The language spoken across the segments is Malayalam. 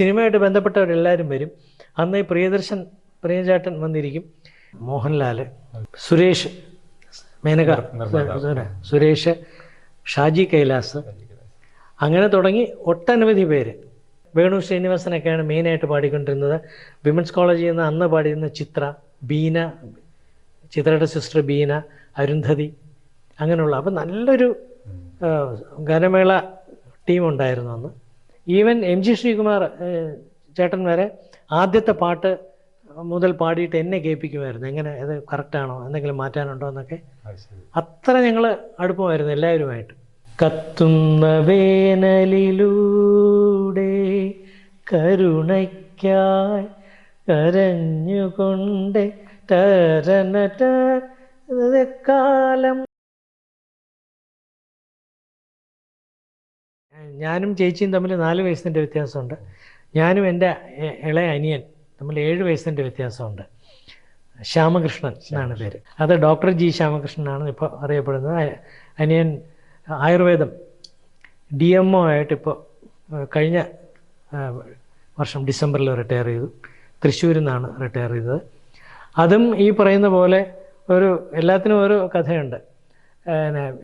സിനിമയായിട്ട് ബന്ധപ്പെട്ടവരെല്ലാവരും വരും. അന്ന് പ്രിയദർശൻ പ്രിയചേട്ടൻ വന്നിരിക്കും. മോഹൻലാൽ സുരേഷ് മേനക സുരേഷ് ഷാജി കൈലാസ്. അങ്ങനെ തുടങ്ങി ഒട്ടനവധി പേര്. വേണു ശ്രീനിവാസനൊക്കെയാണ് മെയിനായിട്ട് പാടിക്കൊണ്ടിരുന്നത്. വിമൻസ് കോളേജിൽ നിന്ന് അന്ന് പാടിയിരുന്ന ചിത്ര ബീന ചിത്രയുടെ സിസ്റ്റർ ബീന അരുന്ധതി അങ്ങനെയുള്ള. അപ്പം നല്ലൊരു ഗാനമേള ടീം ഉണ്ടായിരുന്നു അന്ന്. ഈവൻ എം ജി ശ്രീകുമാർ ചേട്ടൻ വരെ ആദ്യത്തെ പാട്ട് മുതൽ പാടിയിട്ട് എന്നെ കേൾപ്പിക്കുമായിരുന്നു. എങ്ങനെ അത് കറക്റ്റാണോ എന്തെങ്കിലും മാറ്റാനുണ്ടോ എന്നൊക്കെ. അത്ര ഞങ്ങൾ അടുപ്പമായിരുന്നു എല്ലാവരുമായിട്ട്. കത്തുന്ന വേനലിലൂടെ കരുണയ്ക്കായി കരഞ്ഞുകൊണ്ട് തരനട കാലം ഞാനും ചേച്ചിയും തമ്മിൽ നാല് വയസ്സിന്റെ വ്യത്യാസമുണ്ട്. ഞാനും എന്റെ ഇളയ അനിയൻ തമ്മിൽ ഏഴ് വയസ്സിന്റെ വ്യത്യാസമുണ്ട്. ശ്യാമകൃഷ്ണൻ എന്നാണ് പേര്. അത് ഡോക്ടർ ജി ശ്യാമകൃഷ്ണനാണ് ഇപ്പോൾ അറിയപ്പെടുന്നത്. അനിയൻ ആയുർവേദം ഡി എം ഒ ആയിട്ട് ഇപ്പോൾ കഴിഞ്ഞ വർഷം ഡിസംബറിൽ റിട്ടയർ ചെയ്തു. തൃശ്ശൂരിൽ നിന്നാണ് റിട്ടയർ ചെയ്തത്. അതും ഈ പറയുന്ന പോലെ ഒരു എല്ലാത്തിനും ഒരു കഥയുണ്ട്.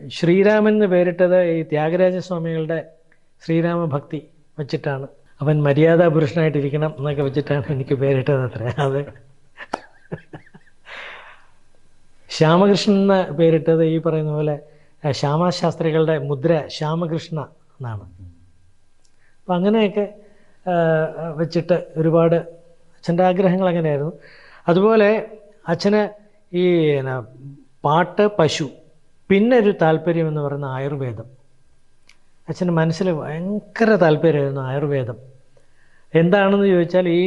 ശ്രീരാമൻ എന്ന് പേരിട്ടത് ഈ ത്യാഗരാജസ്വാമികളുടെ ശ്രീരാമ ഭക്തി വെച്ചിട്ടാണ്. അവൻ മര്യാദാ പുരുഷനായിട്ടിരിക്കണം എന്നൊക്കെ വെച്ചിട്ടാണ് എനിക്ക് പേരിട്ടത് അത്ര. അത് ശ്യാമകൃഷ്ണൻ എന്ന് പേരിട്ടത് ഈ പറയുന്ന പോലെ ശ്യാമശാസ്ത്രികളുടെ മുദ്ര ശ്യാമകൃഷ്ണ എന്നാണ്. അപ്പം അങ്ങനെയൊക്കെ വെച്ചിട്ട് ഒരുപാട് അച്ഛന്റെ ആഗ്രഹങ്ങൾ അങ്ങനെയായിരുന്നു. അതുപോലെ അച്ഛന് ഈ പാട്ട് പശു പിന്നെ ഒരു താല്പര്യം എന്ന് പറയുന്ന ആയുർവേദം. അച്ഛന്റെ മനസ്സിൽ ഭയങ്കര താല്പര്യമായിരുന്നു ആയുർവേദം. എന്താണെന്ന് ചോദിച്ചാൽ ഈ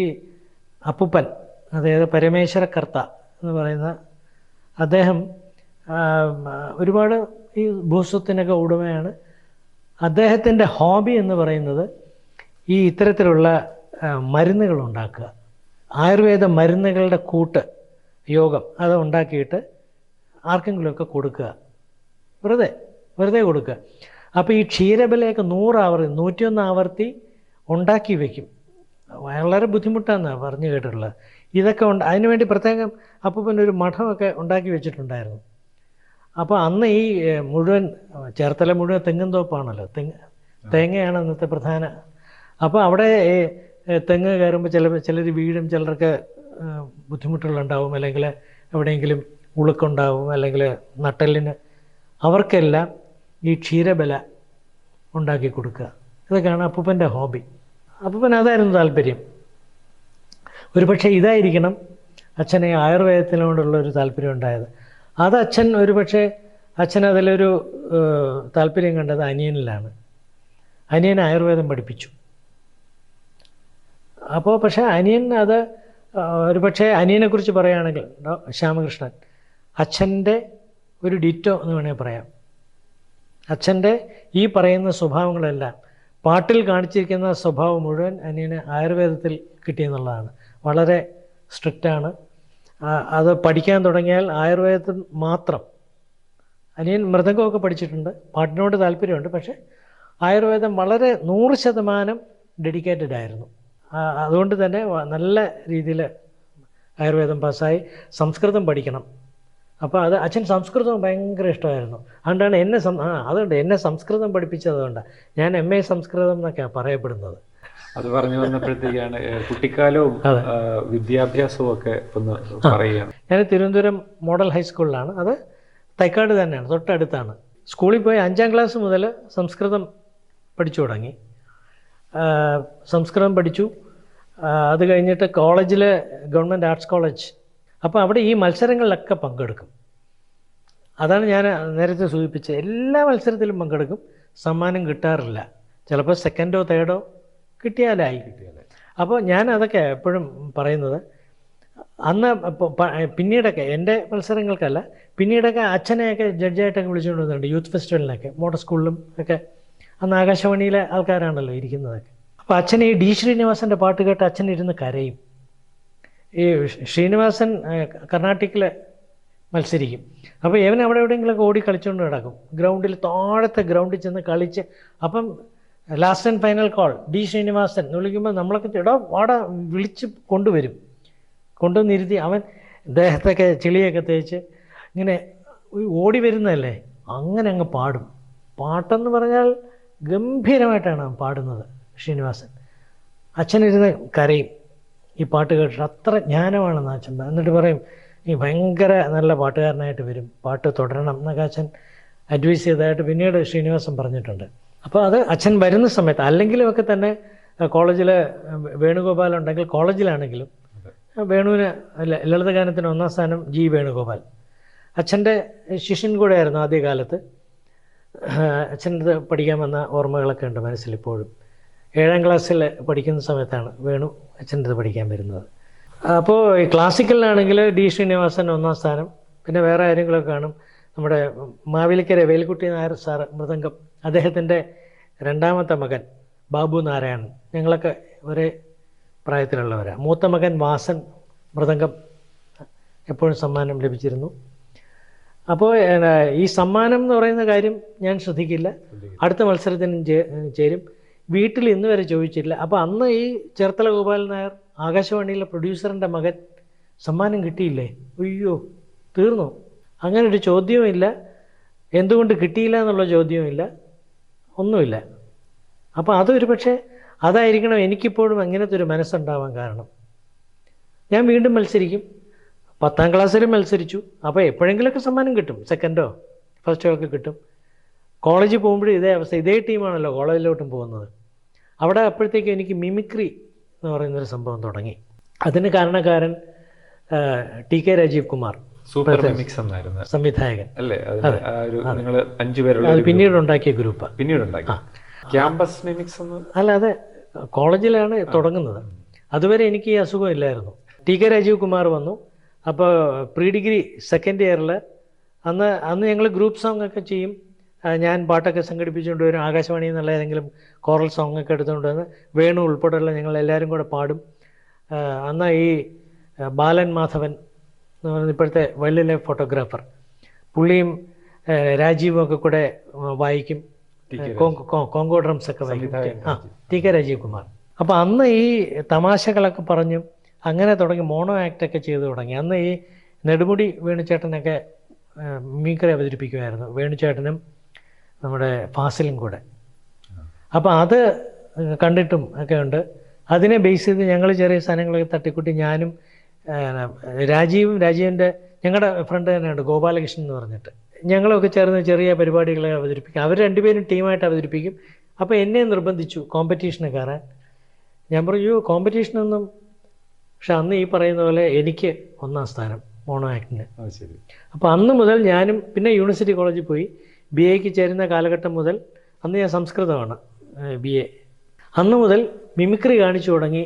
അപ്പുപ്പൻ അതായത് പരമേശ്വര കർത്ത എന്ന് പറയുന്ന അദ്ദേഹം ഒരുപാട് ഈ ഭൂസ്വത്തിനൊക്കെ ഉടമയാണ്. അദ്ദേഹത്തിന്റെ ഹോബി എന്ന് പറയുന്നത് ഈ ഇത്തരത്തിലുള്ള മരുന്നുകൾ ഉണ്ടാക്കുക ആയുർവേദ മരുന്നുകളുടെ കൂട്ട് യോഗം അത് ഉണ്ടാക്കിയിട്ട് ആർക്കെങ്കിലുമൊക്കെ കൊടുക്കുക. വെറുതെ വെറുതെ കൊടുക്കുക. അപ്പോൾ ഈ ക്ഷീരബലയൊക്കെ നൂറ് ആവർത്തി നൂറ്റിയൊന്ന് ആവർത്തി ഉണ്ടാക്കി വയ്ക്കും വളരെ ബുദ്ധിമുട്ടാണ് പറഞ്ഞു കേട്ടിട്ടുള്ളത്. ഇതൊക്കെ ഉണ്ട് അതിനുവേണ്ടി പ്രത്യേകം അപ്പൂപ്പൻ ഒരു മഠമൊക്കെ ഉണ്ടാക്കി വെച്ചിട്ടുണ്ടായിരുന്നു. അപ്പോൾ അന്ന് ഈ മുഴുവൻ ചേർത്തല മുഴുവൻ തെങ്ങും തോപ്പാണല്ലോ തെങ്ങ് തേങ്ങയാണ് അന്നത്തെ പ്രധാന. അപ്പോൾ അവിടെ തെങ്ങ് കയറുമ്പോൾ ചില ചിലർ വീഴും ചിലർക്ക് ബുദ്ധിമുട്ടുകളുണ്ടാവും അല്ലെങ്കിൽ എവിടെയെങ്കിലും ഉളുക്കുണ്ടാവും അല്ലെങ്കിൽ നട്ടലിന് അവർക്കെല്ലാം ഈ ക്ഷീരബല ഉണ്ടാക്കി കൊടുക്കുക. ഇതൊക്കെയാണ് അപ്പൂപ്പന്റെ ഹോബി അപ്പൂപ്പൻ അതായിരുന്നു താല്പര്യം. ഒരുപക്ഷെ ഇതായിരിക്കണം അച്ഛനെ ആയുർവേദത്തിനോടുള്ള ഒരു താല്പര്യം ഉണ്ടായത്. അത് അച്ഛൻ ഒരുപക്ഷെ അച്ഛൻ അതിലൊരു താല്പര്യം കണ്ടത് അനിയനിലാണ്. അനിയൻ ആയുർവേദം പഠിപ്പിച്ചു. അപ്പോൾ പക്ഷേ അനിയൻ അത് ഒരു ഒരുപക്ഷെ അനിയനെക്കുറിച്ച് പറയുകയാണെങ്കിൽ ശ്യാമകൃഷ്ണൻ അച്ഛന്റെ ഒരു ഡിറ്റോ എന്ന് വേണമെങ്കിൽ പറയാം. അച്ഛന്റെ ഈ പറയുന്ന സ്വഭാവങ്ങളെല്ലാം പാട്ടിൽ കാണിച്ചിരിക്കുന്ന സ്വഭാവം മുഴുവൻ അനിയന് ആയുർവേദത്തിൽ കിട്ടിയെന്നുള്ളതാണ്. വളരെ സ്ട്രിക്റ്റാണ് അത് പഠിക്കാൻ തുടങ്ങിയാൽ ആയുർവേദത്തിൽ മാത്രം. അനിയൻ മൃദംഗമൊക്കെ പഠിച്ചിട്ടുണ്ട്. പാട്ടിനോട് താല്പര്യമുണ്ട്. പക്ഷേ ആയുർവേദം വളരെ നൂറ് ശതമാനം ഡെഡിക്കേറ്റഡ് ആയിരുന്നു. അതുകൊണ്ട് തന്നെ നല്ല രീതിയിൽ ആയുർവേദം പാസ്സായി. സംസ്കൃതം പഠിക്കണം. അപ്പോൾ അത് അച്ഛൻ സംസ്കൃതം ഭയങ്കര ഇഷ്ടമായിരുന്നു. അതുകൊണ്ടാണ് എന്നെ സം ആ അതുകൊണ്ട് എന്നെ സംസ്കൃതം പഠിപ്പിച്ചതുകൊണ്ടാണ് ഞാൻ എം എ സംസ്കൃതം എന്നൊക്കെയാണ് പറയപ്പെടുന്നത്. അത് പറഞ്ഞു വന്നപ്പോഴത്തേക്കാണ് കുട്ടിക്കാലവും വിദ്യാഭ്യാസവും ഒക്കെ ഒന്ന് പറയുകയാണ്. ഞാൻ തിരുവനന്തപുരം മോഡൽ ഹൈസ്കൂളിലാണ്. അത് തൈക്കാട് തന്നെയാണ് തൊട്ടടുത്താണ്. സ്കൂളിൽ പോയി അഞ്ചാം ക്ലാസ് മുതൽ സംസ്കൃതം പഠിച്ചു തുടങ്ങി. സംസ്കൃതം പഠിച്ചു. അത് കഴിഞ്ഞിട്ട് കോളേജിൽ ഗവൺമെന്റ് ആർട്സ് കോളേജ് അപ്പോൾ അവിടെ ഈ മത്സരങ്ങളിലൊക്കെ പങ്കെടുക്കും. അതാണ് ഞാൻ നേരത്തെ സൂചിപ്പിച്ചത് എല്ലാ മത്സരത്തിലും പങ്കെടുക്കും. സമ്മാനം കിട്ടാറില്ല. ചിലപ്പോൾ സെക്കൻഡോ തേർഡോ കിട്ടിയാലായി അപ്പോൾ ഞാൻ അതൊക്കെ എപ്പോഴും പറയുന്നത് അന്ന് പിന്നീടൊക്കെ എന്റെ മത്സരങ്ങൾക്കല്ല പിന്നീടൊക്കെ അച്ഛനെയൊക്കെ ജഡ്ജായിട്ടൊക്കെ വിളിച്ചുകൊണ്ട് വന്നിട്ടുണ്ട് യൂത്ത് ഫെസ്റ്റിവലിനൊക്കെ മോഡൽ സ്കൂളിലും ഒക്കെ. അന്ന് ആകാശവാണിയിലെ ആൾക്കാരാണല്ലോ ഇരിക്കുന്നതൊക്കെ. അപ്പോൾ അച്ഛൻ ഈ ഡി ശ്രീനിവാസന്റെ പാട്ട് കേട്ട് അച്ഛൻ ഇരുന്ന് കരയും. ഈ ശ്രീനിവാസൻ കർണാട്ടിക്കിൽ മത്സരിക്കും. അപ്പോൾ ഇവൻ അവിടെ എവിടെയെങ്കിലുമൊക്കെ ഓടി കളിച്ചുകൊണ്ട് കിടക്കും ഗ്രൗണ്ടിൽ താഴത്തെ ഗ്രൗണ്ടിൽ ചെന്ന് കളിച്ച് അപ്പം last and final call D Srinivasan എന്ന് വിളിക്കുമ്പോൾ നമ്മളൊക്കെ ഇടോ വാട വിളിച്ച് കൊണ്ടുവരും. കൊണ്ടുവന്നിരുത്തി അവൻ ദേഹത്തൊക്കെ ചെളിയൊക്കെ തേച്ച് ഇങ്ങനെ ഓടി വരുന്നതല്ലേ? അങ്ങനെ അങ്ങ് പാടും. പാട്ടെന്ന് പറഞ്ഞാൽ ഗംഭീരമായിട്ടാണ് പാടുന്നത് ശ്രീനിവാസൻ. അച്ഛനിരുന്ന് കരയും. ഈ പാട്ട് കേട്ടിട്ട് അത്ര ജ്ഞാനമാണെന്ന് അച്ഛൻ എന്നിട്ട് പറയും ഈ ഭയങ്കര നല്ല പാട്ടുകാരനായിട്ട് വരും. പാട്ട് തുടരണം എന്നൊക്കെ അച്ഛൻ അഡ്വൈസ് ചെയ്തതായിട്ട് പിന്നീട് ശ്രീനിവാസൻ പറഞ്ഞിട്ടുണ്ട്. അപ്പോൾ അത് അച്ഛൻ വരുന്ന സമയത്ത് അല്ലെങ്കിലുമൊക്കെ തന്നെ കോളേജിൽ വേണുഗോപാൽ ഉണ്ടെങ്കിൽ കോളേജിലാണെങ്കിലും വേണുവിന് ലളിതഗാനത്തിന് ഒന്നാം സ്ഥാനം ജി വേണുഗോപാൽ. അച്ഛന്റെ ശിഷ്യൻ കൂടെ ആയിരുന്നു ആദ്യകാലത്ത് അച്ഛന്റെ പഠിക്കാൻ വന്ന ഓർമ്മകളൊക്കെ ഉണ്ട് മനസ്സിൽ ഇപ്പോഴും. ഏഴാം ക്ലാസ്സിൽ പഠിക്കുന്ന സമയത്താണ് വേണു അച്ഛന്റെ അടുത്ത് പഠിക്കാൻ വരുന്നത്. അപ്പോൾ ഈ ക്ലാസിക്കലിനാണെങ്കിൽ ഡി ശ്രീനിവാസൻ ഒന്നാം സ്ഥാനം പിന്നെ വേറെ ആരെങ്കിലുമൊക്കെ കാണും. നമ്മുടെ മാവേലിക്കര വേൽക്കുട്ടി നായർ സാർ മൃദംഗം അദ്ദേഹത്തിന്റെ രണ്ടാമത്തെ മകൻ ബാബു നാരായണൻ. ഞങ്ങളൊക്കെ ഒരേ പ്രായത്തിലുള്ളവരാണ് മൂത്ത മകൻ വാസൻ മൃദംഗം എപ്പോഴും സമ്മാനം ലഭിച്ചിരുന്നു. അപ്പോൾ ഈ സമ്മാനം എന്ന് പറയുന്ന കാര്യം ഞാൻ ശ്രദ്ധിക്കില്ല. അടുത്ത മത്സരത്തിന് ചേരും. വീട്ടിൽ ഇന്ന് വരെ ചോദിച്ചില്ല അപ്പോൾ അന്ന് ഈ ചേർത്തല ഗോപാലൻ നായർ ആകാശവാണിയിലെ പ്രൊഡ്യൂസറിന്റെ മകൻ സമ്മാനം കിട്ടിയില്ലേ? അയ്യോ തീർന്നു. അങ്ങനെ ഒരു ചോദ്യവുമില്ല. എന്തുകൊണ്ട് കിട്ടിയില്ല എന്നുള്ള ചോദ്യവുമില്ല. ഒന്നുമില്ല. അപ്പോൾ അതൊരു പക്ഷേ അതായിരിക്കണം എനിക്കിപ്പോഴും അങ്ങനത്തെ ഒരു മനസ്സുണ്ടാവാൻ കാരണം. ഞാൻ വീണ്ടും മത്സരിക്കും. പത്താം ക്ലാസ്സിൽ മത്സരിച്ചു. അപ്പോൾ എപ്പോഴെങ്കിലുമൊക്കെ സമ്മാനം കിട്ടും. സെക്കൻഡോ ഫസ്റ്റോ ഒക്കെ കിട്ടും. കോളേജിൽ പോകുമ്പോഴും ഇതേ അവസ്ഥ. ഇതേ ടീമാണല്ലോ കോളേജിലോട്ടും പോകുന്നത്. അവിടെ അപ്പോഴത്തേക്കും എനിക്ക് മിമിക്രി എന്ന് പറയുന്നൊരു സംഭവം തുടങ്ങി. അതിന് കാരണക്കാരൻ T K Rajeev Kumar. Super mimics എന്നായിരുന്നു. സംവിധായകൻ. അല്ലേ? നിങ്ങൾ പിന്നീട് ഉണ്ടാക്കിയ ഗ്രൂപ്പ്. പിന്നീട് ഉണ്ടാക്കി ക്യാമ്പസ് മിമിക്സ് അല്ല അതെ. കോളേജിലാണ് തുടങ്ങുന്നത്. അതുവരെ എനിക്ക് ഈ അസുഖം ഇല്ലായിരുന്നു ടി കെ രാജീവ് കുമാർ വന്നു. അപ്പോൾ പ്രീ ഡിഗ്രി സെക്കൻഡ് ഇയറിൽ അന്ന് അന്ന് ഞങ്ങൾ ഗ്രൂപ്പ് സോങ് ഒക്കെ ചെയ്യും. ഞാൻ പാട്ടൊക്കെ സംഘടിപ്പിച്ചുകൊണ്ട് വരും. ആകാശവാണി എന്നുള്ള ഏതെങ്കിലും കോറൽ സോങ് ഒക്കെ എടുത്തുകൊണ്ട് വന്ന് വേണു ഉൾപ്പെടെയുള്ള ഞങ്ങൾ എല്ലാവരും കൂടെ പാടും. അന്ന് ഈ ബാലൻ മാധവൻ എന്ന് പറയുന്ന ഇപ്പോഴത്തെ വൈൽഡ് ലൈഫ് ഫോട്ടോഗ്രാഫർ പുള്ളിയും രാജീവും ഒക്കെ കൂടെ വായിക്കും. കോങ്കോ- കോങ്കോ ഡ്രംസ് ഒക്കെ വായിക്കും. ആ ടി കെ രാജീവ് കുമാർ അപ്പോൾ അന്ന് ഈ തമാശകളൊക്കെ പറഞ്ഞു അങ്ങനെ തുടങ്ങി മോണോ ആക്റ്റൊക്കെ ചെയ്തു തുടങ്ങി. അന്ന് ഈ നെടുമുടി വേണുചേട്ടനൊക്കെ മീക്കറി അവതരിപ്പിക്കുമായിരുന്നു. വേണുചേട്ടനും നമ്മുടെ ഫാസിലും കൂടെ. അപ്പോൾ അത് കണ്ടിട്ടും ഒക്കെ ഉണ്ട്. അതിനെ ബേസ് ചെയ്ത് ഞങ്ങൾ ചെറിയ സാധനങ്ങളൊക്കെ തട്ടിക്കൂട്ടി ഞാനും രാജീവും രാജീവിന്റെ ഞങ്ങളുടെ ഫ്രണ്ട് തന്നെയുണ്ട് ഗോപാലകൃഷ്ണൻ എന്ന് പറഞ്ഞിട്ട്. ഞങ്ങളൊക്കെ ചേർന്ന് ചെറിയ പരിപാടികളെ അവതരിപ്പിക്കും. അവർ രണ്ടുപേരും ടീമായിട്ട് അവതരിപ്പിക്കും. അപ്പോൾ എന്നെ നിർബന്ധിച്ചു കോമ്പറ്റീഷന് കയറാൻ. ഞാൻ പറഞ്ഞു കോമ്പറ്റീഷനൊന്നും പക്ഷെ അന്ന് ഈ പറയുന്ന പോലെ എനിക്ക് ഒന്നാം സ്ഥാനം മോണോ ആക്ടിന് അപ്പോൾ അന്ന് മുതൽ ഞാനും പിന്നെ യൂണിവേഴ്സിറ്റി കോളേജിൽ പോയി. ബി എക്ക് ചേരുന്ന കാലഘട്ടം മുതൽ അന്ന് ഞാൻ സംസ്കൃതമാണ് ബി എ അന്ന് മുതൽ മിമിക്രി കാണിച്ചു തുടങ്ങി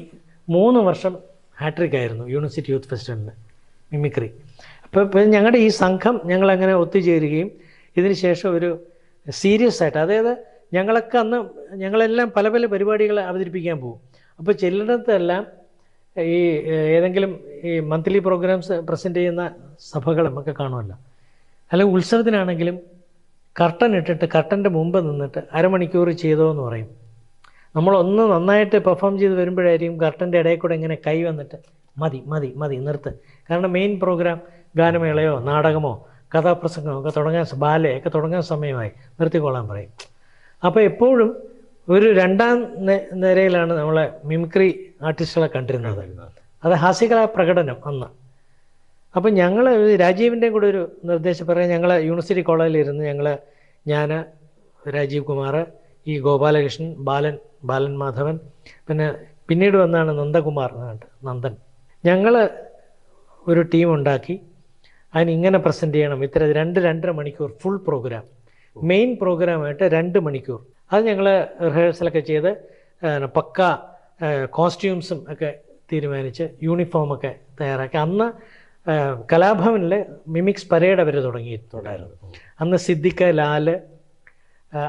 മൂന്ന് വർഷം ഹാട്രിക് ആയിരുന്നു യൂണിവേഴ്സിറ്റി യൂത്ത് ഫെസ്റ്റിവലിന് മിമിക്രി അപ്പോൾ ഇപ്പം ഞങ്ങളുടെ ഈ സംഘം ഞങ്ങളങ്ങനെ ഒത്തുചേരുകയും ഇതിന് ശേഷം ഒരു സീരിയസ് ആയിട്ട് അതായത് ഞങ്ങളൊക്കെ അന്ന് ഞങ്ങളെല്ലാം പല പല പരിപാടികൾ അവതരിപ്പിക്കാൻ പോകും. അപ്പോൾ ചെല്ലിടത്തെല്ലാം ഈ ഏതെങ്കിലും ഈ മന്ത്ലി പ്രോഗ്രാംസ് പ്രസന്റ് ചെയ്യുന്ന സഭകളും ഒക്കെ കാണുമല്ലോ. അല്ലെങ്കിൽ ഉത്സവത്തിനാണെങ്കിലും കർട്ടൻ ഇട്ടിട്ട് കർട്ടന്റെ മുമ്പ് നിന്നിട്ട് അരമണിക്കൂർ ചെയ്തോ എന്ന് പറയും. നമ്മളൊന്ന് നന്നായിട്ട് പെർഫോം ചെയ്ത് വരുമ്പോഴായിരിക്കും കർട്ടന്റെ ഇടയിൽ കൂടെ ഇങ്ങനെ കൈ വന്നിട്ട് മതി മതി മതി നിർത്ത്. കാരണം മെയിൻ പ്രോഗ്രാം ഗാനമേളയോ നാടകമോ കഥാപ്രസംഗമോ ഒക്കെ തുടങ്ങാൻ സ- ബാലയൊക്കെ തുടങ്ങാൻ സമയമായി. നിർത്തിക്കൊള്ളാൻ പറയും. അപ്പോൾ എപ്പോഴും ഒരു രണ്ടാം നിരയിലാണ് നമ്മളെ മിമിക്രി ആർട്ടിസ്റ്റുകളെ കണ്ടിരുന്നത്. അത് ഹാസ്യകലാ പ്രകടനം അന്ന്. അപ്പം ഞങ്ങൾ രാജീവിന്റെയും കൂടെ ഒരു നിർദ്ദേശം പറയാം. ഞങ്ങൾ യൂണിവേഴ്സിറ്റി കോളേജിൽ കോളേജിലിരുന്ന് ഞങ്ങൾ ഞാൻ രാജീവ് കുമാർ ഈ ഗോപാലകൃഷ്ണൻ ബാലൻ ബാലൻ മാധവൻ പിന്നെ പിന്നീട് വന്നാണ് നന്ദകുമാർ എന്നാണ്ട് നന്ദൻ. ഞങ്ങൾ ഒരു ടീം ഉണ്ടാക്കി. അതിന് ഇങ്ങനെ പ്രസന്റ് ചെയ്യണം. ഇത്ര രണ്ട് രണ്ടര മണിക്കൂർ ഫുൾ പ്രോഗ്രാം മെയിൻ പ്രോഗ്രാമായിട്ട് രണ്ട് മണിക്കൂർ. അത് ഞങ്ങൾ റിഹേഴ്സലൊക്കെ ചെയ്ത് പക്ക കോസ്റ്റ്യൂംസും ഒക്കെ തീരുമാനിച്ച് യൂണിഫോമൊക്കെ തയ്യാറാക്കി. അന്ന് കലാഭവനിൽ മിമിക്സ് പരേഡ് അവർ തുടങ്ങിയിട്ടുണ്ടായിരുന്നു. അന്ന് സിദ്ദിഖ് ലാൽ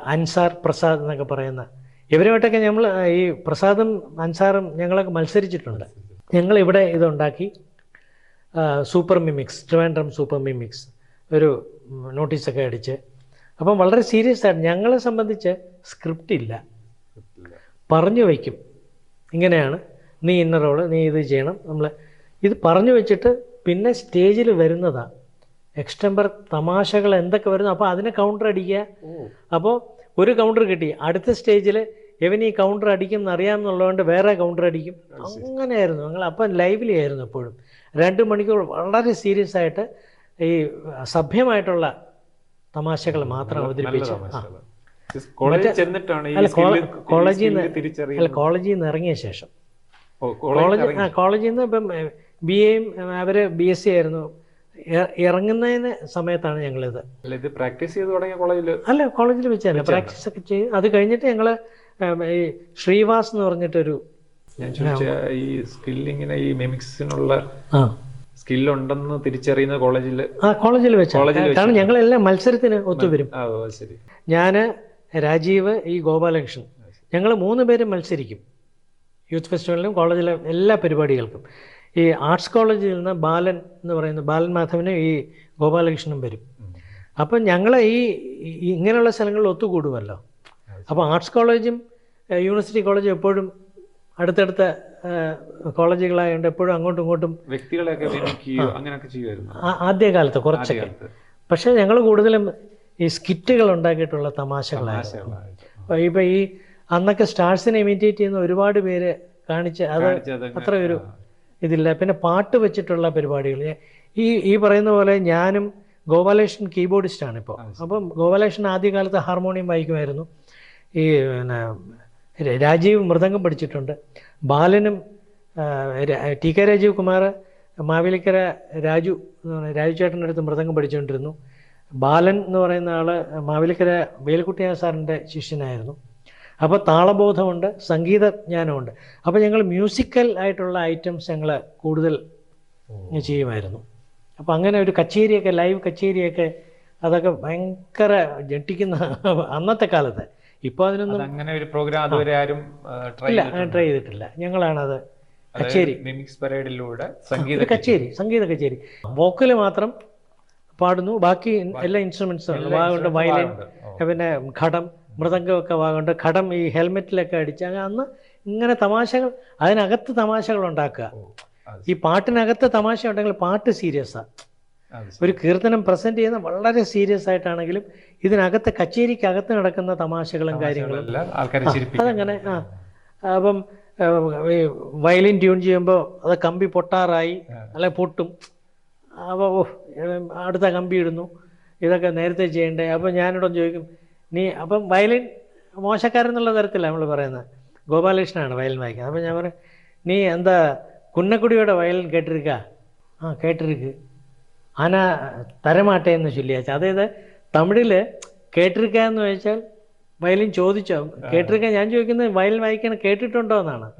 അൻസാർ പ്രസാദ് എന്നൊക്കെ പറയുന്ന ഇവരുമായിട്ടൊക്കെ നമ്മൾ ഈ പ്രസാദും അൻസാറും ഞങ്ങളൊക്കെ മത്സരിച്ചിട്ടുണ്ട്. ഞങ്ങൾ ഇവിടെ ഇതുണ്ടാക്കി super mimics Trivandrum super mimics ഒരു നോട്ടീസൊക്കെ അടിച്ച്. അപ്പം വളരെ സീരിയസ് ആയിട്ട് ഞങ്ങളെ സംബന്ധിച്ച് സ്ക്രിപ്റ്റ് ഇല്ല. പറഞ്ഞു വയ്ക്കും. ഇങ്ങനെയാണ്. നീ ഇന്ന റോൾ നീ ഇത് ചെയ്യണം. നമ്മൾ ഇത് പറഞ്ഞു വെച്ചിട്ട് പിന്നെ സ്റ്റേജിൽ വരുന്നതാണ് എക്സ്റ്റംബർ തമാശകൾ എന്തൊക്കെ വരുന്നു? അപ്പോൾ അതിനെ കൗണ്ടർ അടിക്കുക. അപ്പോൾ ഒരു കൗണ്ടർ കിട്ടി. അടുത്ത സ്റ്റേജിൽ ഇവൻ ഈ കൗണ്ടർ അടിക്കും എന്നറിയാമെന്നുള്ളതുകൊണ്ട് വേറെ കൗണ്ടർ അടിക്കും. അങ്ങനെയായിരുന്നു. ഞങ്ങൾ അപ്പം ലൈവ്ലി ആയിരുന്നു എപ്പോഴും. രണ്ട് മണിക്കൂർ വളരെ സീരിയസ് ആയിട്ട് ഈ സഭ്യമായിട്ടുള്ള തമാശകൾ മാത്രം അവതരിപ്പിച്ചു. കോളേജിൽ നിന്ന് കോളേജിൽ നിന്ന് ഇറങ്ങിയ ശേഷം. കോളേജ് കോളേജിൽ നിന്ന് ഇപ്പം ബി എയും അവർ ബി എസ് സി ആയിരുന്നു. ഇറങ്ങുന്നതിന് സമയത്താണ് ഞങ്ങളിത്. അല്ല, ഇത് പ്രാക്ടീസ് ചെയ്ത് തുടങ്ങിയ കോളേജിൽ അല്ല കോളേജിൽ വെച്ചല്ല പ്രാക്ടീസ് ഒക്കെ ചെയ്ത് അത് കഴിഞ്ഞിട്ട് ഞങ്ങൾ ഈ ശ്രീവാസ് എന്ന് പറഞ്ഞിട്ടൊരു ഞാൻ ചോദിച്ച ഈ മിമിക്സിനുള്ള തിരിച്ചറിയുന്ന കോളേജിൽ ആ കോളേജിൽ വെച്ചാണ് കാരണം ഞങ്ങളെല്ലാം മത്സരത്തിന് ഒത്തുവരും. ശരി. ഞാൻ രാജീവ് ഈ ഗോപാലകൃഷ്ണൻ ഞങ്ങൾ മൂന്ന് പേരും മത്സരിക്കും. യൂത്ത് ഫെസ്റ്റിവലിലും കോളേജിലെ എല്ലാ പരിപാടികൾക്കും. ഈ ആർട്സ് കോളേജിൽ നിന്ന് ബാലൻ എന്ന് പറയുന്ന ബാലൻ മാധവനും ഈ ഗോപാലകൃഷ്ണനും വരും. അപ്പം ഞങ്ങളെ ഈ ഇങ്ങനെയുള്ള സ്ഥലങ്ങളിൽ ഒത്തുകൂടുമല്ലോ. അപ്പോൾ ആർട്സ് കോളേജും യൂണിവേഴ്സിറ്റി കോളേജും എപ്പോഴും അടുത്തടുത്ത കോളേജുകളായതുകൊണ്ട് എപ്പോഴും അങ്ങോട്ടും ഇങ്ങോട്ടും വ്യക്തികളെയൊക്കെ അങ്ങനെയൊക്കെ ചെയ്യുമായിരുന്നു. ആദ്യകാലത്ത് കുറച്ചൊക്കെ. പക്ഷേ ഞങ്ങൾ കൂടുതലും ഈ സ്കിറ്റുകൾ ഉണ്ടാക്കിയിട്ടുള്ള തമാശകളായിരുന്നു. ഇപ്പോൾ ഈ അന്നൊക്കെ സ്റ്റാർസിനെ ഇമിറ്റേറ്റ് ചെയ്യുന്ന ഒരുപാട് പേര് കാണിച്ച് അത് അത്ര ഒരു ഇതില്ല. പിന്നെ പാട്ട് വെച്ചിട്ടുള്ള പരിപാടികൾ. ഈ ഈ പറയുന്ന പോലെ ഞാനും ഗോപാലകൃഷ്ണൻ കീബോർഡിസ്റ്റാണ് ഇപ്പോൾ അപ്പം ഗോപാലകൃഷ്ണൻ ആദ്യകാലത്ത് ഹാർമോണിയം വായിക്കുമായിരുന്നു. ഈ പിന്നെ രാജീവ് മൃദംഗം പഠിച്ചിട്ടുണ്ട്. ബാലനും ടി കെ രാജീവ് കുമാർ മാവേലിക്കര രാജു രാജു ചേട്ടന്റെ അടുത്ത് മൃദംഗം പഠിച്ചുകൊണ്ടിരുന്നു. ബാലൻ എന്ന് പറയുന്ന ആൾ മാവേലിക്കര വേലുക്കുട്ടിയ സാറിന്റെ ശിഷ്യനായിരുന്നു. അപ്പോൾ താളബോധമുണ്ട് സംഗീതജ്ഞാനമുണ്ട്. അപ്പോൾ ഞങ്ങൾ മ്യൂസിക്കൽ ആയിട്ടുള്ള ഐറ്റംസ് ഞങ്ങൾ കൂടുതൽ ചെയ്യുമായിരുന്നു. അപ്പോൾ അങ്ങനെ ഒരു കച്ചേരിയൊക്കെ ലൈവ് കച്ചേരിയൊക്കെ അതൊക്കെ ഭയങ്കര ജട്ടിക്കുന്ന അന്നത്തെ കാലത്ത്. ഇപ്പോൾ അതിനൊന്നും അങ്ങനെ ഒരു പ്രോഗ്രാം അതുവരെ ആരും ട്രൈ ഇല്ല ട്രൈ ചെയ്തിട്ടില്ല. ഞങ്ങളാണത് കച്ചേരി. മിമിക്സ് പരേഡിലൂടെ സംഗീത കച്ചേരി സംഗീത കച്ചേരി. വോക്കൽ മാത്രം പാടുന്നു. ബാക്കി എല്ലാ ഇൻസ്ട്രുമെന്റ്സും ഉണ്ട് വയലിൻ പിന്നെ ഘടം മൃദംഗമൊക്കെ വാങ്ങുന്നുണ്ട്. ഘടം ഈ ഹെൽമെറ്റിലൊക്കെ അടിച്ച് അങ്ങനെ അന്ന് ഇങ്ങനെ തമാശകൾ അതിനകത്ത് തമാശകൾ ഉണ്ടാക്കുക. ഈ പാട്ടിനകത്ത് തമാശ ഉണ്ടെങ്കിൽ പാട്ട് സീരിയസാണ് ഒരു കീർത്തനം പ്രസന്റ് ചെയ്യുന്ന വളരെ സീരിയസ് ആയിട്ടാണെങ്കിലും ഇതിനകത്ത് കച്ചേരിക്കകത്ത് നടക്കുന്ന തമാശകളും കാര്യങ്ങളും. അതങ്ങനെ ആ. അപ്പം ഈ വയലിൻ ട്യൂൺ ചെയ്യുമ്പോൾ അത് കമ്പി പൊട്ടാറായി അല്ലെ പൊട്ടും. അപ്പോൾ അടുത്ത കമ്പി ഇടുന്നു. ഇതൊക്കെ നേരത്തെ ചെയ്യണ്ടേ? അപ്പോൾ ഞാനിവിടെ ചോദിക്കും നീ അപ്പം വയലിൻ മോശക്കാരൻ എന്നുള്ള തരത്തിലാണ് നമ്മൾ പറയുന്നത്. ഗോപാലകൃഷ്ണനാണ് വയലിൻ വായിക്കുന്നത്. അപ്പം ഞാൻ പറയും നീ എന്താ കുന്നക്കുടിയുടെ വയലിൻ കേട്ടിരിക്ക? ആ കേട്ടിരിക്ക്. ആന തരമാട്ടേന്ന് ചൊല്ലിയാച്ച. അതായത് തമിഴിൽ കേട്ടിരിക്ക എന്ന് വെച്ചാൽ വയലിൻ ചോദിച്ചോ? കേട്ടിരിക്ക ഞാൻ ചോദിക്കുന്നത് വയലിൻ വായിക്കാൻ കേട്ടിട്ടുണ്ടോ എന്നാണ്.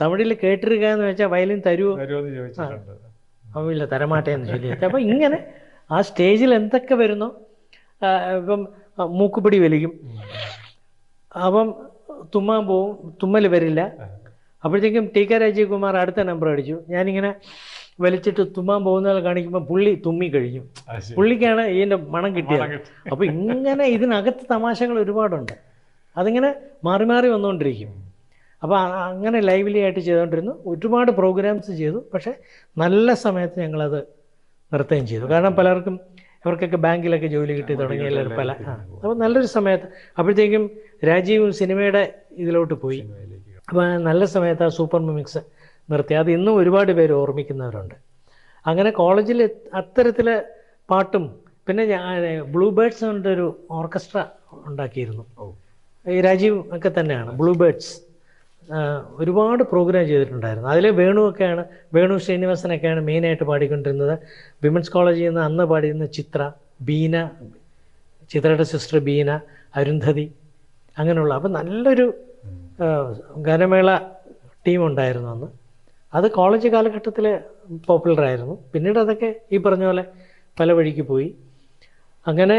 തമിഴിൽ കേട്ടിരിക്ക എന്ന് വെച്ചാൽ വയലിൻ തരുമോ വരുമെന്ന് തരമാട്ടെ തരമാട്ടേന്ന് ചൊല്ലിയാച്ച. അപ്പം ഇങ്ങനെ ആ സ്റ്റേജിൽ എന്തൊക്കെ വരുന്നോ? ഇപ്പം മൂക്കുപിടി വലിക്കും അപ്പം തുമ്മാൻ പോവും തുമ്മൽ വരില്ല. അപ്പോഴത്തേക്കും ടി കെ രാജീവ് കുമാർ അടുത്ത നമ്പർ അടിച്ചു. ഞാനിങ്ങനെ വലിച്ചിട്ട് തുമ്മാൻ പോകുന്ന കാണിക്കുമ്പോൾ പുള്ളി തുമ്മി കഴിഞ്ഞു. പുള്ളിക്കാണ് ഇതിന്റെ മണം കിട്ടിയത്. അപ്പോൾ ഇങ്ങനെ ഇതിനകത്ത് തമാശകൾ ഒരുപാടുണ്ട്. അതിങ്ങനെ മാറി മാറി വന്നുകൊണ്ടിരിക്കും. അപ്പോൾ അങ്ങനെ ലൈവ്ലി ആയിട്ട് ചെയ്തുകൊണ്ടിരുന്നു. ഒരുപാട് പ്രോഗ്രാംസ് ചെയ്തു. പക്ഷേ നല്ല സമയത്ത് ഞങ്ങളത് നിർത്തുകയും ചെയ്തു. കാരണം പലർക്കും അവർക്കൊക്കെ ബാങ്കിലൊക്കെ ജോലി കിട്ടി തുടങ്ങി എല്ലാവരും പല അപ്പം അപ്പോൾ നല്ലൊരു സമയത്ത് അപ്പോഴത്തേക്കും രാജീവും സിനിമയുടെ ഇതിലോട്ട് പോയി. അപ്പോൾ നല്ല സമയത്ത് ആ സൂപ്പർ മിമിക്സ് നിർത്തി. അത് ഇന്നും ഒരുപാട് പേര് ഓർമ്മിക്കുന്നവരുണ്ട്. അങ്ങനെ കോളേജിൽ അത്തരത്തിൽ പാട്ടും പിന്നെ ഞാൻ ബ്ലൂ ബേഡ്സ് ഒരു ഓർക്കസ്ട്ര ഉണ്ടാക്കിയിരുന്നു. ഈ രാജീവ് ഒക്കെ തന്നെയാണ് ബ്ലൂ ബേർഡ്സ് ഒരുപാട് പ്രോഗ്രാം ചെയ്തിട്ടുണ്ടായിരുന്നു. അതിൽ വേണുവൊക്കെയാണ് വേണു ശ്രീനിവാസനൊക്കെയാണ് മെയിനായിട്ട് പാടിക്കൊണ്ടിരുന്നത്. വിമൻസ് കോളേജിൽ നിന്ന് അന്ന് പാടിയിരുന്ന ചിത്ര ബീന ചിത്രയുടെ സിസ്റ്റർ ബീന അരുന്ധതി അങ്ങനെയുള്ള അപ്പം നല്ലൊരു ഗാനമേള ടീമുണ്ടായിരുന്നു അന്ന്. അത് കോളേജ് കാലഘട്ടത്തിൽ പോപ്പുലറായിരുന്നു പിന്നീട് അതൊക്കെ ഈ പറഞ്ഞ പോലെ പല വഴിക്ക് പോയി. അങ്ങനെ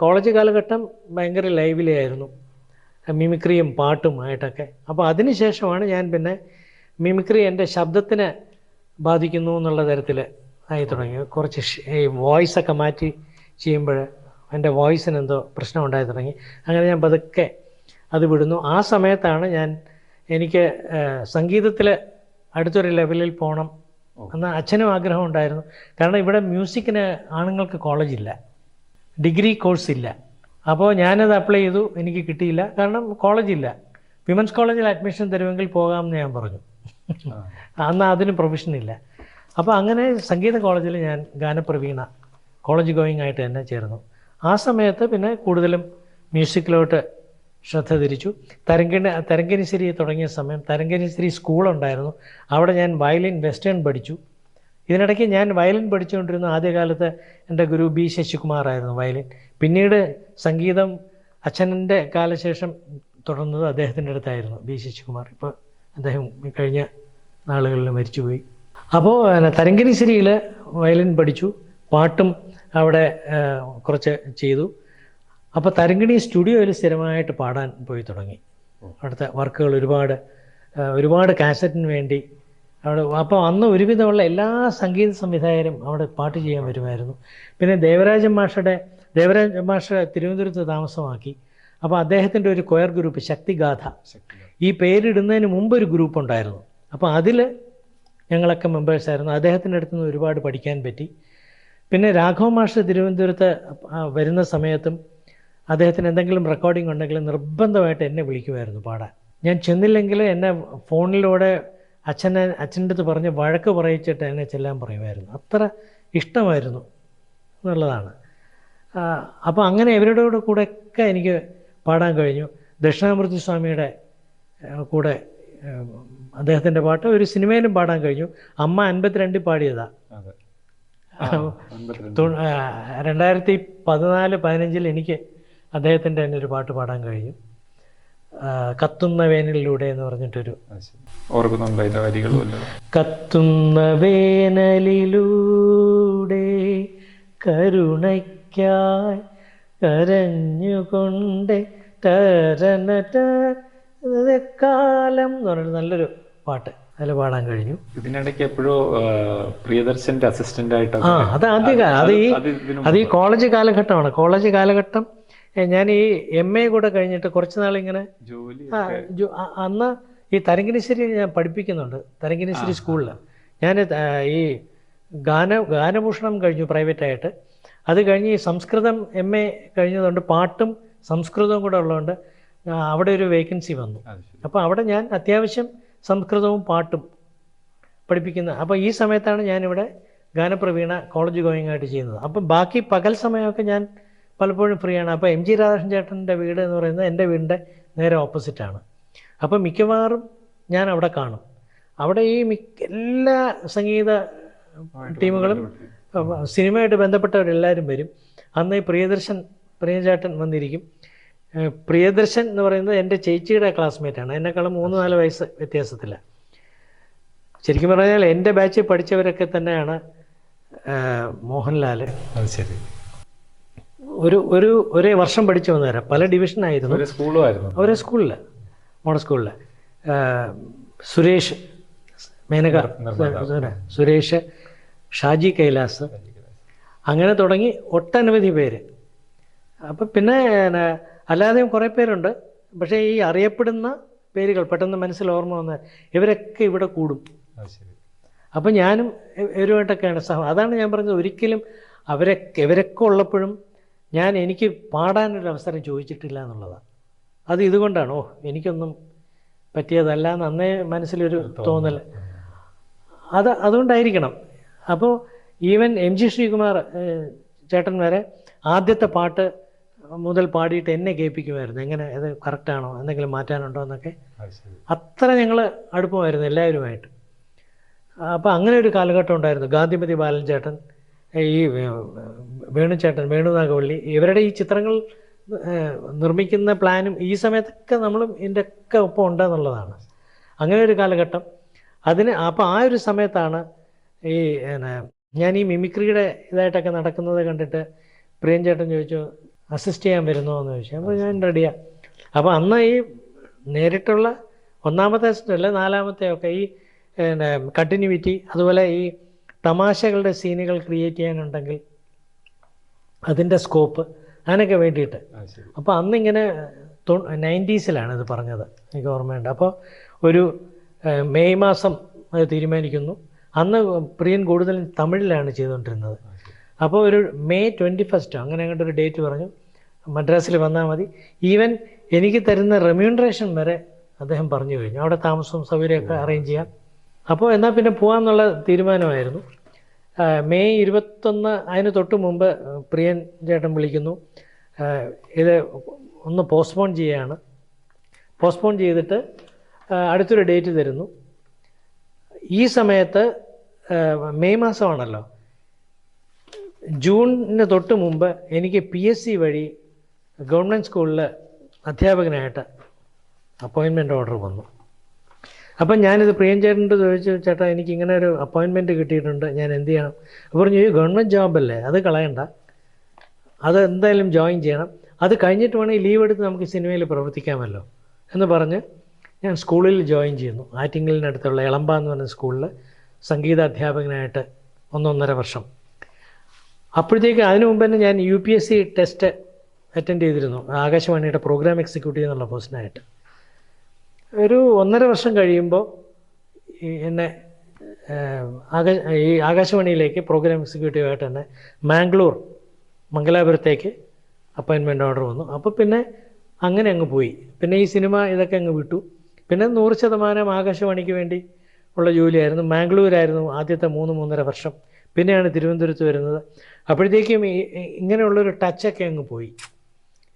കോളേജ് കാലഘട്ടം ഭയങ്കര ലൈവിലി ആയിരുന്നു. മിമിക്രിയും പാട്ടുമായിട്ടൊക്കെ അപ്പോൾ അതിനുശേഷമാണ് ഞാൻ പിന്നെ മിമിക്രി എന്റെ ശബ്ദത്തിനെ ബാധിക്കുന്നു എന്നുള്ള തരത്തിൽ ആയി തുടങ്ങി. കുറച്ച് ഈ വോയിസൊക്കെ മാറ്റി ചെയ്യുമ്പോൾ എന്റെ വോയിസിന് എന്തോ പ്രശ്നം ഉണ്ടായി തുടങ്ങി. അങ്ങനെ ഞാൻ പതുക്കെ അത് വിടുന്നു. ആ സമയത്താണ് ഞാൻ എനിക്ക് സംഗീതത്തിൽ അടുത്തൊരു ലെവലിൽ പോകണം എന്ന അച്ഛനും ആഗ്രഹം ഉണ്ടായിരുന്നു. കാരണം ഇവിടെ മ്യൂസിക്കിന് ആണുങ്ങൾക്ക് കോളേജില്ല ഡിഗ്രി കോഴ്സ് ഇല്ല. അപ്പോൾ ഞാനത് അപ്ലൈ ചെയ്തു. എനിക്ക് കിട്ടിയില്ല. കാരണം കോളേജില്ല വിമൻസ് കോളേജിൽ അഡ്മിഷൻ തരുമെങ്കിൽ പോകാമെന്ന് ഞാൻ പറഞ്ഞു. അന്ന് അതിന് പ്രൊഫഷൻ ഇല്ല. അപ്പോൾ അങ്ങനെ സംഗീത കോളേജിൽ ഞാൻ ഗാനപ്രവീണ കോളേജ് ഗോയിങ് ആയിട്ട് തന്നെ ചേർന്നു. ആ സമയത്ത് പിന്നെ കൂടുതലും മ്യൂസിക്കിലോട്ട് ശ്രദ്ധ തിരിച്ചു. തരംഗിണി തരംഗിനിശ്ശേരി തുടങ്ങിയ സമയം തരങ്കനിശ്ശേരി സ്കൂളുണ്ടായിരുന്നു അവിടെ ഞാൻ വയലിൻ വെസ്റ്റേൺ പഠിച്ചു. ഇതിനിടയ്ക്ക് ഞാൻ വയലിൻ പഠിച്ചുകൊണ്ടിരുന്ന ആദ്യകാലത്ത് എന്റെ ഗുരു ബി ശശികുമാറായിരുന്നു വയലിൻ. പിന്നീട് സംഗീതം അച്ഛന്റെ കാലശേഷം തുടർന്നത് അദ്ദേഹത്തിന്റെ അടുത്തായിരുന്നു ബി ശശികുമാർ. ഇപ്പോൾ അദ്ദേഹം കഴിഞ്ഞ നാളുകളിൽ മരിച്ചുപോയി. അപ്പോൾ തരങ്കിനിശ്ശേരിയിൽ വയലിൻ പഠിച്ചു. പാട്ടും അവിടെ കുറച്ച് ചെയ്തു. അപ്പോൾ തരങ്കിണി സ്റ്റുഡിയോയിൽ സ്ഥിരമായിട്ട് പാടാൻ പോയി തുടങ്ങി. അവിടുത്തെ വർക്കുകൾ ഒരുപാട് ഒരുപാട് കാസറ്റിന് വേണ്ടി അവിടെ അപ്പോൾ അന്ന് ഒരുവിധമുള്ള എല്ലാ സംഗീത സംവിധായകരും അവിടെ പാട്ട് ചെയ്യാൻ വരുമായിരുന്നു. പിന്നെ ദേവരാജൻ മാഷയുടെ ദേവരാജൻ മാഷ തിരുവനന്തപുരത്ത് താമസമാക്കി. അപ്പോൾ അദ്ദേഹത്തിന്റെ ഒരു കൊയർ ഗ്രൂപ്പ് ശക്തിഗാഥ ഈ പേരിടുന്നതിന് മുമ്പ് ഒരു ഗ്രൂപ്പ് ഉണ്ടായിരുന്നു. അപ്പോൾ അതിൽ ഞങ്ങളൊക്കെ മെമ്പേഴ്സായിരുന്നു അദ്ദേഹത്തിന്റെ അടുത്ത് നിന്ന് ഒരുപാട് പഠിക്കാൻ പറ്റി. പിന്നെ രാഘവ മാഷ് തിരുവനന്തപുരത്ത് വരുന്ന സമയത്തും അദ്ദേഹത്തിന് എന്തെങ്കിലും റെക്കോർഡിംഗ് ഉണ്ടെങ്കിൽ നിർബന്ധമായിട്ട് എന്നെ വിളിക്കുമായിരുന്നു പാടാൻ. ഞാൻ ചെന്നില്ലെങ്കിൽ എന്നെ ഫോണിലൂടെ അച്ഛനെ അച്ഛന്റെ അടുത്ത് പറഞ്ഞ് വഴക്ക് പറയിച്ചിട്ട് എന്നെ ചെല്ലാൻ പറയുമായിരുന്നു. അത്ര ഇഷ്ടമായിരുന്നു. എന്നുള്ളതാണ് അപ്പോൾ അങ്ങനെ ഇവരുടെ കൂടെ ഒക്കെ എനിക്ക് പാടാൻ കഴിഞ്ഞു. ദക്ഷിണാമൂർത്തി സ്വാമിയുടെ കൂടെ അദ്ദേഹത്തിന്റെ പാട്ട് ഒരു സിനിമയിലും പാടാൻ കഴിഞ്ഞു. അമ്മ അൻപത്തിരണ്ടിൽ പാടിയതാണ് അതെ. തൊ- ആ, രണ്ടായിരത്തി പതിനാല് പതിനഞ്ചിൽ എനിക്ക് അദ്ദേഹത്തിന്റെ തന്നെ ഒരു പാട്ട് പാടാൻ കഴിഞ്ഞു. കത്തുന്ന വേനലിലൂടെ എന്ന് പറഞ്ഞിട്ടൊരു ഓർക്കുന്നുണ്ടോ അതിന്റെ വരികളും കത്തുന്ന വേനലിലൂടെ കരുണയ്ക്കായി കരഞ്ഞുകൊണ്ട് കാലം എന്ന് പറഞ്ഞിട്ട് നല്ലൊരു പാട്ട്. അതിൽ പാടാൻ കഴിഞ്ഞു. ഇതിനിടയ്ക്ക് എപ്പോഴും പ്രിയദർശന്റെ അസിസ്റ്റന്റ് ആ അത് ആദ്യ അത് ഈ അത് ഈ കോളേജ് കാലഘട്ടമാണ്. കോളേജ് കാലഘട്ടം ഞാൻ ഈ എം എ കൂടെ കഴിഞ്ഞിട്ട് കുറച്ച് നാളിങ്ങനെ അന്ന് ഈ തരങ്കിനിശ്ശേരി ഞാൻ പഠിപ്പിക്കുന്നുണ്ട് തരങ്കിനിശ്ശേരി സ്കൂളിൽ ഞാൻ ഈ ഗാന ഗാനഭൂഷണം കഴിഞ്ഞു പ്രൈവറ്റായിട്ട് അത് കഴിഞ്ഞ് ഈ സംസ്കൃതം എം എ കഴിഞ്ഞതുകൊണ്ട് പാട്ടും സംസ്കൃതവും കൂടെ ഉള്ളതുകൊണ്ട് അവിടെ ഒരു വേക്കൻസി വന്നു. അപ്പോൾ അവിടെ ഞാൻ അത്യാവശ്യം സംസ്കൃതവും പാട്ടും പഠിപ്പിക്കുന്ന അപ്പോൾ ഈ സമയത്താണ് ഞാനിവിടെ ഗാനപ്രവീണ കോളേജ് ഗോയിങ് ആയിട്ട് ചെയ്യുന്നത്. അപ്പം ബാക്കി പകൽ സമയമൊക്കെ ഞാൻ പലപ്പോഴും ഫ്രീ ആണ്. അപ്പോൾ എം ജി രാധാകൃഷ്ണൻ ചേട്ടന്റെ വീട് എന്ന് പറയുന്നത് എന്റെ വീടിന്റെ നേരെ ഓപ്പോസിറ്റാണ് അപ്പോൾ മിക്കവാറും ഞാൻ അവിടെ കാണും. അവിടെ ഈ മിക്ക എല്ലാ സംഗീത ടീമുകളും സിനിമയായിട്ട് ബന്ധപ്പെട്ടവരെല്ലാവരും വരും. അന്ന് ഈ പ്രിയദർശൻ പ്രിയചേട്ടൻ വന്നിരിക്കും. പ്രിയദർശൻ എന്ന് പറയുന്നത് എന്റെ ചേച്ചിയുടെ ക്ലാസ്മേറ്റാണ് എന്നെക്കാളും മൂന്ന് നാല് വയസ്സ് വ്യത്യാസത്തിലാണ് ശരിക്കും പറഞ്ഞാൽ എന്റെ ബാച്ചിൽ പഠിച്ചവരൊക്കെ തന്നെയാണ് മോഹൻലാൽ അത് ശരി. ഒരു ഒരു ഒരേ വർഷം പഠിച്ചു വന്നവരെ. പല ഡിവിഷനായിരുന്നു. ഒരു ഒരേ സ്കൂളിൽ മോഡൽ സ്കൂളിൽ സുരേഷ് മേനക സുരേഷ് ഷാജി കൈലാസ്. അങ്ങനെ തുടങ്ങി ഒട്ടനവധി പേര്. അപ്പം പിന്നെ അല്ലാതെയും കുറേ പേരുണ്ട്. പക്ഷേ ഈ അറിയപ്പെടുന്ന പേരുകൾ പെട്ടെന്ന് മനസ്സിൽ ഓർമ്മ വന്ന ഇവരൊക്കെ ഇവിടെ കൂടും. അപ്പം ഞാനും ഇവരുമായിട്ടൊക്കെയാണ് സഹ അതാണ് ഞാൻ പറഞ്ഞത്. ഒരിക്കലും അവരൊക്കെ ഇവരൊക്കെ ഉള്ളപ്പോഴും ഞാൻ എനിക്ക് പാടാനൊരു അവസരം ചോദിച്ചിട്ടില്ല എന്നുള്ളതാണ് അത് ഇതുകൊണ്ടാണ്. ഓ എനിക്കൊന്നും പറ്റിയതല്ല എന്ന് അന്നേ മനസ്സിലൊരു തോന്നൽ അത് അതുകൊണ്ടായിരിക്കണം. അപ്പോൾ ഈവൻ എം ജി ശ്രീകുമാർ ചേട്ടൻ വരെ ആദ്യത്തെ പാട്ട് മുതൽ പാടിയിട്ട് എന്നെ കേൾപ്പിക്കുമായിരുന്നു. എങ്ങനെ ഇത് കറക്റ്റാണോ എന്തെങ്കിലും മാറ്റാനുണ്ടോ എന്നൊക്കെ. അത് അത്ര ഞങ്ങൾ അടുപ്പമായിരുന്നു എല്ലാവരുമായിട്ട്. അപ്പോൾ അങ്ങനെ ഒരു കാലഘട്ടം ഉണ്ടായിരുന്നു. ഗാന്ധിമതി ബാലൻ ചേട്ടൻ ഈ വേണുചേട്ടൻ വേണുനാഗവള്ളി ഇവരുടെ ഈ ചിത്രങ്ങൾ നിർമ്മിക്കുന്ന പ്ലാനും ഈ സമയത്തൊക്കെ നമ്മളും ഇതിന്റെ ഒക്കെ ഒപ്പം ഉണ്ടെന്നുള്ളതാണ്. അങ്ങനെ ഒരു കാലഘട്ടം. അതിന് അപ്പോൾ ആ ഒരു സമയത്താണ് ഈ ഞാൻ ഈ മിമിക്രിയുടെ ഇതായിട്ടൊക്കെ നടക്കുന്നത് കണ്ടിട്ട് പ്രിയൻ ചേട്ടൻ ചോദിച്ചു അസിസ്റ്റ് ചെയ്യാൻ വരുന്നോ? എന്ന് ചോദിച്ചു. അപ്പോൾ ഞാൻ റെഡിയാണ് അപ്പോൾ അന്ന് ഈ നേരിട്ടുള്ള ഒന്നാമത്തെ അല്ല നാലാമത്തെ ഒക്കെ ഈ പിന്നെ കണ്ടിന്യൂവിറ്റി അതുപോലെ ഈ തമാശകളുടെ സീനുകൾ ക്രിയേറ്റ് ചെയ്യാനുണ്ടെങ്കിൽ അതിന്റെ സ്കോപ്പ് അതിനൊക്കെ വേണ്ടിയിട്ട്. അപ്പോൾ അന്നിങ്ങനെ തൊ നയന്റീസിലാണ് ഇത് പറഞ്ഞത്. എനിക്ക് ഓർമ്മയുണ്ട്. അപ്പോൾ ഒരു മെയ് മാസം അത് തീരുമാനിക്കുന്നു. അന്ന് പ്രിയൻ കൂടുതലും തമിഴിലാണ് ചെയ്തുകൊണ്ടിരുന്നത്. അപ്പോൾ ഒരു മെയ് ട്വന്റി ഫസ്റ്റോ അങ്ങനെ അങ്ങോട്ട് ഒരു ഡേറ്റ് പറഞ്ഞു. മദ്രാസിൽ വന്നാൽ മതി. ഈവൻ എനിക്ക് തരുന്ന റെമ്യൂണറേഷൻ വരെ അദ്ദേഹം പറഞ്ഞു കഴിഞ്ഞു. അവിടെ താമസവും സൗകര്യമൊക്കെ അറേഞ്ച് ചെയ്യാം. അപ്പോൾ എന്നാൽ പിന്നെ പോകാമെന്നുള്ള തീരുമാനമായിരുന്നു. മെയ് ഇരുപത്തൊന്ന് അതിന് തൊട്ട് മുമ്പ് പ്രിയൻ ചേട്ടൻ വിളിക്കുന്നു. ഇത് ഒന്ന് പോസ്റ്റ്പോൺ ചെയ്യുകയാണ് പോസ്റ്റ്പോൺ ചെയ്തിട്ട് അടുത്തൊരു ഡേറ്റ് തരുന്നു. ഈ സമയത്ത് മെയ് മാസമാണല്ലോ. ജൂണിന് തൊട്ട് മുമ്പ് എനിക്ക് പി എസ് സി വഴി ഗവൺമെന്റ് സ്കൂളിൽ അധ്യാപകനായിട്ട് അപ്പോയിൻമെന്റ് ഓർഡർ വന്നു. അപ്പം ഞാനിത് പ്രിയഞ്ചേട്ടന്റെ ചോദിച്ചു ചേട്ടാ എനിക്ക് ഇങ്ങനെ ഒരു അപ്പോയിൻമെന്റ് കിട്ടിയിട്ടുണ്ട് ഞാൻ എന്ത് ചെയ്യണം? അപ്പോൾ പറഞ്ഞു ഈ ഗവൺമെന്റ് ജോബല്ലേ അത് കളയണ്ട. അത് എന്തായാലും ജോയിൻ ചെയ്യണം. അത് കഴിഞ്ഞിട്ട് വേണമെങ്കിൽ ലീവ് എടുത്ത് നമുക്ക് സിനിമയിൽ പ്രവർത്തിക്കാമല്ലോ. എന്ന് പറഞ്ഞ് ഞാൻ സ്കൂളിൽ ജോയിൻ ചെയ്യുന്നു. ആറ്റിങ്ങലിനടുത്തുള്ള എളമ്പ എന്ന് പറഞ്ഞ സ്കൂളിൽ സംഗീതാധ്യാപകനായിട്ട് ഒന്നൊന്നര വർഷം. അപ്പോഴത്തേക്ക് അതിനു മുമ്പ് തന്നെ ഞാൻ U P S C test attend ചെയ്തിരുന്നു. ആകാശവാണിയുടെ പ്രോഗ്രാം എക്സിക്യൂട്ടീവ് എന്നുള്ള പോസ്റ്റിനായിട്ട് ഒരു ഒന്നര വർഷം കഴിയുമ്പോൾ എന്നെ ഈ ആകാശവാണിയിലേക്ക് പ്രോഗ്രാം എക്സിക്യൂട്ടീവായിട്ട് തന്നെ മാംഗ്ലൂർ മംഗലാപുരത്തേക്ക് അപ്പോയിൻമെന്റ് ഓർഡർ വന്നു. അപ്പോൾ പിന്നെ അങ്ങനെ അങ്ങ് പോയി. പിന്നെ ഈ സിനിമ ഇതൊക്കെ അങ്ങ് വിട്ടു. പിന്നെ നൂറ് ശതമാനം ആകാശവാണിക്ക് വേണ്ടി ഉള്ള ജോലിയായിരുന്നു. മാംഗ്ലൂരായിരുന്നു ആദ്യത്തെ മൂന്ന് മൂന്നര വർഷം. പിന്നെയാണ് തിരുവനന്തപുരത്ത് വരുന്നത്. അപ്പോഴത്തേക്കും ഇങ്ങനെയുള്ളൊരു ടച്ചൊക്കെ അങ്ങ് പോയി.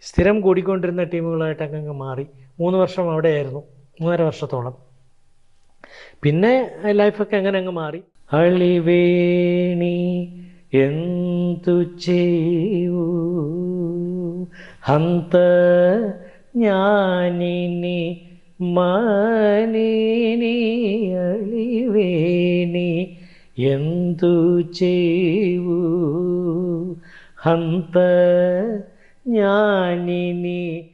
സ്ഥിരം കൂടിക്കൊണ്ടിരുന്ന ടീമുകളായിട്ടൊക്കെ അങ്ങ് മാറി. മൂന്ന് വർഷം അവിടെയായിരുന്നു. മൂന്നര വർഷത്തോളം. പിന്നെ ലൈഫൊക്കെ എങ്ങനെ അങ്ങ് മാറി. അളിവേണി എന്തു ചെയ്യൂ? ഹന്ത ഞാനിനി മാനിനി അളിവേണി എന്തു ചെയ്യൂ? ഹന്ത ഞാനിനി